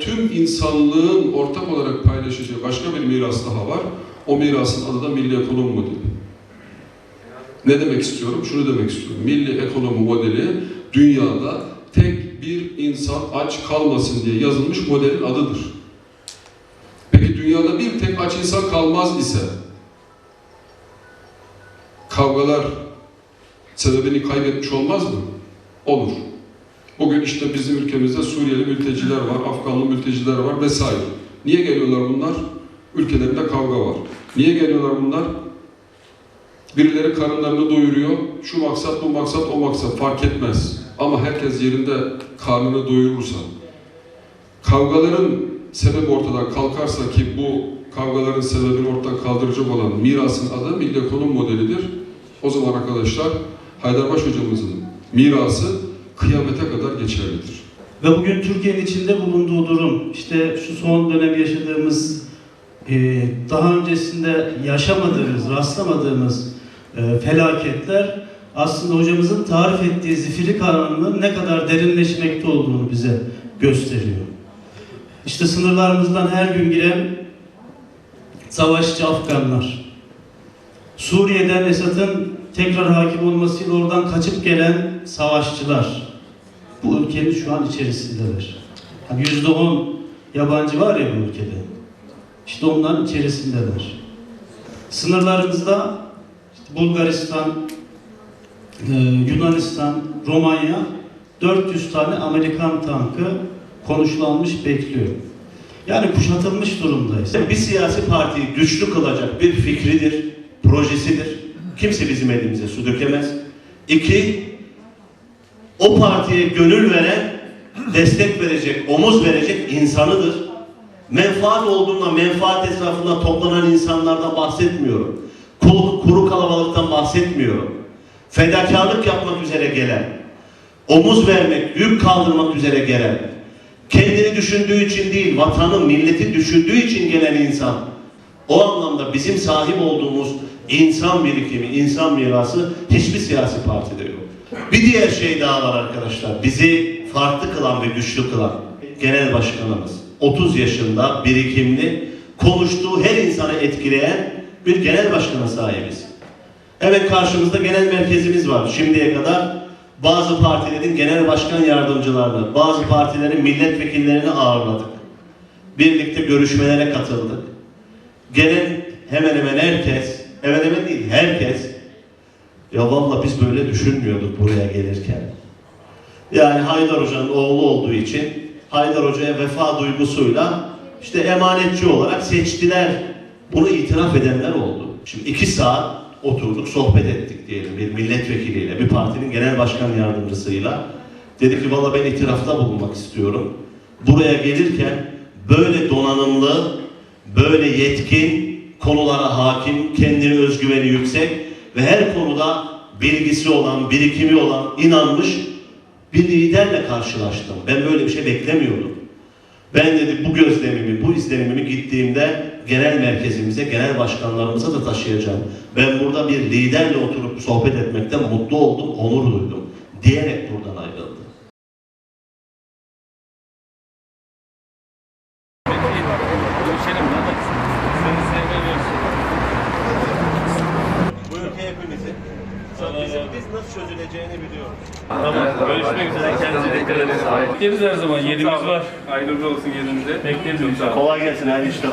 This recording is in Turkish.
Tüm insanlığın ortak olarak paylaşacağı başka bir miras daha var. O mirasın adı da milli ekonomi modeli. Ne demek istiyorum? Şunu demek istiyorum. Milli ekonomi modeli dünyada tek bir insan aç kalmasın diye yazılmış modelin adıdır. Peki dünyada bir tek aç insan kalmaz ise kavgalar sebebini kaybetmiş olmaz mı? Olur. Bugün işte bizim ülkemizde Suriyeli mülteciler var, Afganlı mülteciler var vesaire. Niye geliyorlar bunlar? Ülkelerinde kavga var. Niye geliyorlar bunlar? Birileri karınlarını doyuruyor. Şu maksat, bu maksat, o maksat fark etmez. Ama herkes yerinde karnını doyurursa, kavgaların sebebi ortadan kalkarsa ki bu kavgaların sebebini ortadan kaldıracak olan mirasın adı milli modelidir. O zaman arkadaşlar Haydarbaş hocamızın mirası kıyamete kadar geçerlidir. Ve bugün Türkiye'nin içinde bulunduğu durum, işte şu son dönem yaşadığımız, e, daha öncesinde yaşamadığımız, rastlamadığımız e, felaketler aslında hocamızın tarif ettiği zifiri kavramının ne kadar derinleşmekte olduğunu bize gösteriyor. İşte sınırlarımızdan her gün giren savaşçı Afganlar, Suriye'den Esad'ın tekrar hakim olmasıyla oradan kaçıp gelen savaşçılar, bu ülkenin şu an içerisindeler. Hani yüzde on yabancı var ya bu ülkede. İşte onların içerisindeler. Sınırlarımızda işte Bulgaristan, e, Yunanistan, Romanya 400 tane Amerikan tankı konuşlanmış bekliyor. Yani kuşatılmış durumdayız. Bir siyasi partiyi güçlü kılacak bir fikridir, projesidir. Kimse bizim elimize su dökemez. İki, o partiye gönül veren, destek verecek, omuz verecek insanıdır. Menfaat olduğunda, menfaat etrafında toplanan insanlardan bahsetmiyorum. Kuru, kuru kalabalıktan bahsetmiyorum. Fedakarlık yapmak üzere gelen, omuz vermek, yük kaldırmak üzere gelen, kendini düşündüğü için değil, vatanı, milleti düşündüğü için gelen insan. O anlamda bizim sahip olduğumuz insan birikimi, insan mirası hiçbir siyasi partide yok. Bir diğer şey daha var arkadaşlar. Bizi farklı kılan ve güçlü kılan genel başkanımız. 30 yaşında birikimli, konuştuğu her insanı etkileyen bir genel başkana sahibiz. Evet karşımızda genel merkezimiz var. Şimdiye kadar bazı partilerin genel başkan yardımcılarını, bazı partilerin milletvekillerini ağırladık. Birlikte görüşmelere katıldık. Gelen hemen hemen herkes, hemen hemen değil herkes, ya valla biz böyle düşünmüyorduk buraya gelirken. Yani Haydar Hoca'nın oğlu olduğu için Haydar Hoca'ya vefa duygusuyla işte emanetçi olarak seçtiler. Bunu itiraf edenler oldu. Şimdi iki saat oturduk, sohbet ettik diyelim bir milletvekiliyle, bir partinin genel başkan yardımcısıyla. Dedi ki valla ben itirafta bulunmak istiyorum. Buraya gelirken böyle donanımlı, böyle yetkin, konulara hakim, kendine özgüveni yüksek ve her konuda bilgisi olan, birikimi olan, inanmış bir liderle karşılaştım. Ben böyle bir şey beklemiyordum. Ben dedi bu gözlemimi, bu izlenimimi gittiğimde genel merkezimize, genel başkanlarımıza da taşıyacağım. Ben burada bir liderle oturup sohbet etmekten mutlu oldum, onur duydum. Diyerek buradan ayrıldı. Görüşelim hadi. Seni sevmiyoruz. Bu ülke hepimizin. Bizim biz nasıl çözüleceğini biliyoruz. Tamam. Görüşmek üzere. Kendinize dikkat edin. Bekleriz her zaman. Yerimiz var. Hayırlı olsun yerinize. Bekleriz. Kolay gelsin, hayırlı işler.